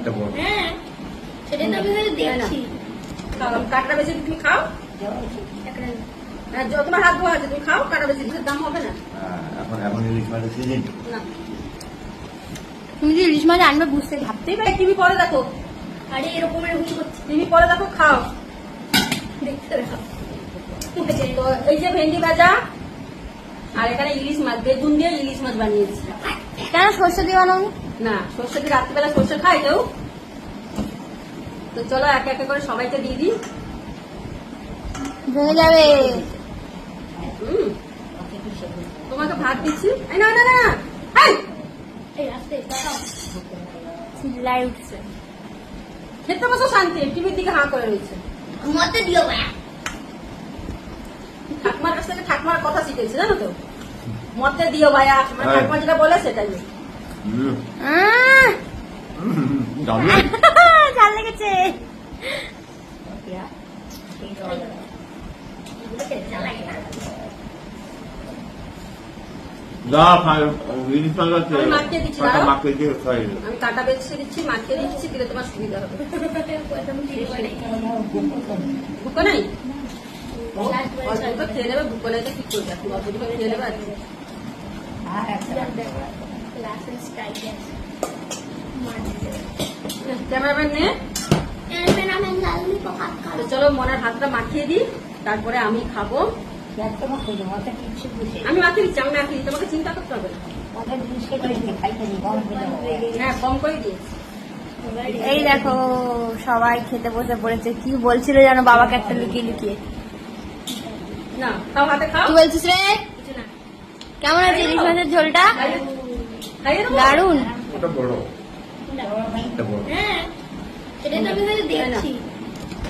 একটা বড়। হ্যাঁ সেটাই তো আমি দেখছি। খাও কাঁকড়া বেশি তুমি খাও। হ্যাঁ, য- তোমার হাত ধোয়া আছে তুমি খাও কাঁকড়া বেশি দাম হবে না। হ্যাঁ, এখন এখন ইলিশ মাছের সিজন না। তুমি যে ইলিশ মাছ আনবে বুঝতে ভাবতেই পারি টিভি পরে দেখো। আরে এরকম এরকম করছি। টিভি পরে দেখো খাও। দেখতে রাখো এই যে ভেন্ডি ভাজা আর এখানে ইলিশ মাছ বেগুন দিয়ে ইলিশ মাছ বানিয়েছি। কেন সর্ষে দিয়ে বানাবো? না সর্ষে দিয়ে রাত্রিবেলা সর্ষে খায় কেউ তো চলো একে একে করে সবাইকে দিয়ে দিই। ভেঙে যাবে। তোমাকে ভাত দিচ্ছি। না না না এই! চিল্লাই উঠছে। খেতে বসো শান্তি টিভির দিকে হাঁ করে রয়েছে। মতে দিও ভাই ঠাকুমার কাছ থেকে ঠাকুমার কথা শিখেছি জানো তো? মতে দিও ভাইয়া মানে হ্যাঁ। ঠাকুমা যেটা বলে সেটাই। ঝাল লেগেছে। কাঁটা বেছে দিচ্ছি মাখিয়ে দিচ্ছি দিলে তোমার সুবিধা হবে। ভুকো নাই? খেয়ে নেবে ভুকো নাই তো কি করবে? খেয়ে নেবে আর ক্যামেরাম্যান নে তো চলো মনের হাতটা মাখিয়ে দিই তারপরে আমি খাব। আমি মাখিয়ে দিচ্ছি আমি মাখিয়ে তোমাকে চিন্তা করতে হবে হ্যাঁ কম করে দিয়েছি এই দেখো সবাই খেতে বসে পড়েছে। কি বলছিল যেন বাবাকে একটা লুকিয়ে লুকিয়ে না তাও হাতে খাও। কি বলছিস রে? কেমন আছে ইলিশ মাছের ঝোলটা? দারুণ ওটা বড়। এটা বড়। হ্যাঁ সেটাই তো আমি দেখছি।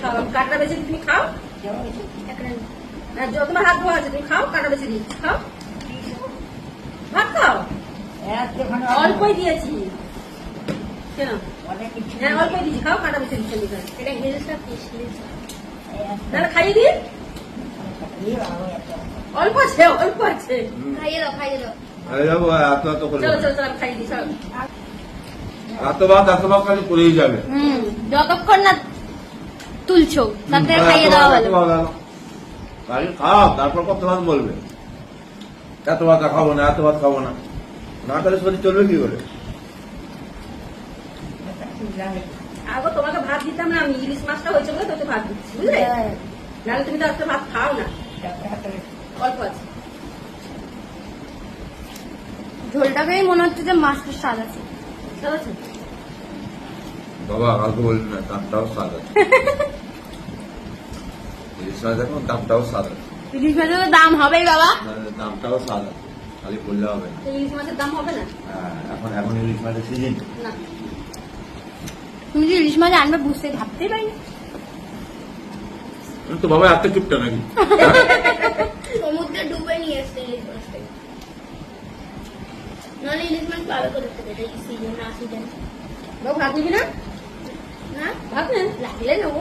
খাও কাটা বেশি তুমি খাও। হ্যাঁ, তোমার হাত ধোয়া আছে তুমি খাও কাটা বেশি দিচ্ছি খাও। ভাত খাও? অল্পই দিয়েছি। কেন? হ্যাঁ অল্পই দিয়েছি খাও কাটা বেশি দিচ্ছি এটা পিস তাহলে খাইয়ে দিই? অল্প আছে অল্প আছে। খাইয়ে দাও খাইয়ে দাও। যাব এত এত করে এত ভাত এত ভাত খালি পড়েই যাবে। যতক্ষণ না তুলছো খাইয়ে দেওয়া ভালো। এত- আগে খাও তারপর কত ভাত বলবে? এত ভাত খাব না এত ভাত খাব না। না তাহলে শরীর চলবে কি করে? আগে তোমাকে ভাত দিতাম না আমি ইলিশ মাছটা হয়েছে বলে তোকে ভাত দিচ্ছি বুঝলে? নাহলে তুমি তো আজকে ভাত খাও না। অল্প আছে। ঝোলটাকেই মনে হচ্ছে যে মাছটার স্বাদ আছে। বাবা কালকে বললি না দামটাও স্বাদ আছে। ইলিশ মাছ দেখো দামটাও স্বাদ আছে। ইলিশ মাছের তো দাম হবেই বাবা। দামটাও স্বাদ আছে খালি বললে হবে না। ইলিশ মাছের দাম হবে না? হ্যাঁ, এখন এখন ইলিশ মাছের সিজন না। তুমি যে ইলিশ মাছ আনবে বুঝতে ভাবতেই পারিনি। তো বাবা এত কিপটা নাকি? সমুদ্রে ডুবে নিয়ে এসছে ইলিশ নাহলে ইলিশ মাছ থেকে এটা সিজন না সিজন বাবু ভাত দিবি না? না? ভাত নেন লাগলে নেব।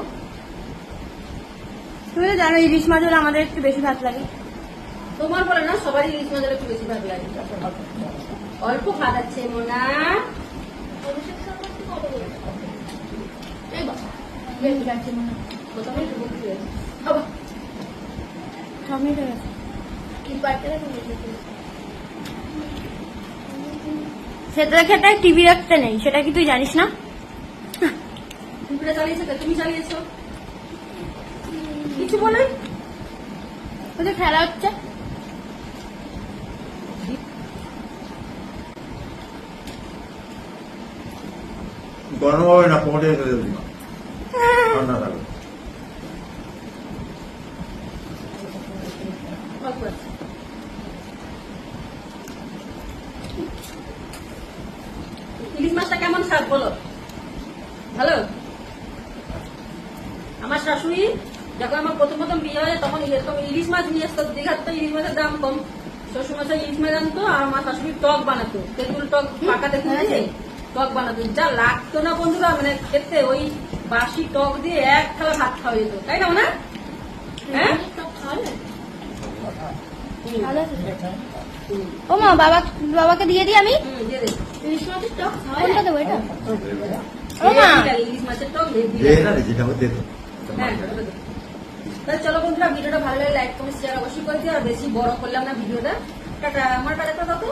তুমি তো জানো ইলিশ মাছ হলে আমাদের একটু বেশি ভাত লাগে। তোমার বলে না সবারই ইলিশ মাছের একটু বেশি ভাগ লাগে। অল্প ভাত আছে মোনা। বেশি মনে। প্রথমে। কি করে। খেতে খেতে টিভি রাখতে নেই সেটা কি তুই জানিস না? তুমি চালিয়েছো। কিছু বলে যে খেলা হচ্ছে। গরম হবে না পকেটে রেখে দেবো না ঠান্ডা থাকবে অল্প আছে ইলিশ মাছটা কেমন স্বাদ বলো। ভালো আমার শাশুড়ি যখন আমার প্রথম প্রথম বিয়ে হয় তখন এরকম ইলিশ মাছ নিয়ে আসতো। দীঘার তো ইলিশ মাছের দাম কম। শ্বশুর মশাই ইলিশ মাছ আনতো আর আমার শাশুড়ি টক বানাতো। তেঁতুল টক পাকা তেঁতুল দিয়ে টক বানাতো। যা লাগতো না বন্ধুরা মানে খেতে ওই বাসি টক দিয়ে এক থালা ভাত খাওয়া যেত। তাই না হ্যাঁ? ও মা বাবা বাবাকে দিয়ে দিই আমি? হুম মাছের কোনটা দেবো এটা? লাগে, ইলিশ মাছের টক যেটা হ্যাঁ, তাহলে চলো বন্ধুরা ভিডিওটা ভালো লাগে লাইক কমেন্ট শেয়ার অবশ্যই করে দিও আর বেশি বড় করলাম না ভিডিওটা। টাটা আমার কাছে তো।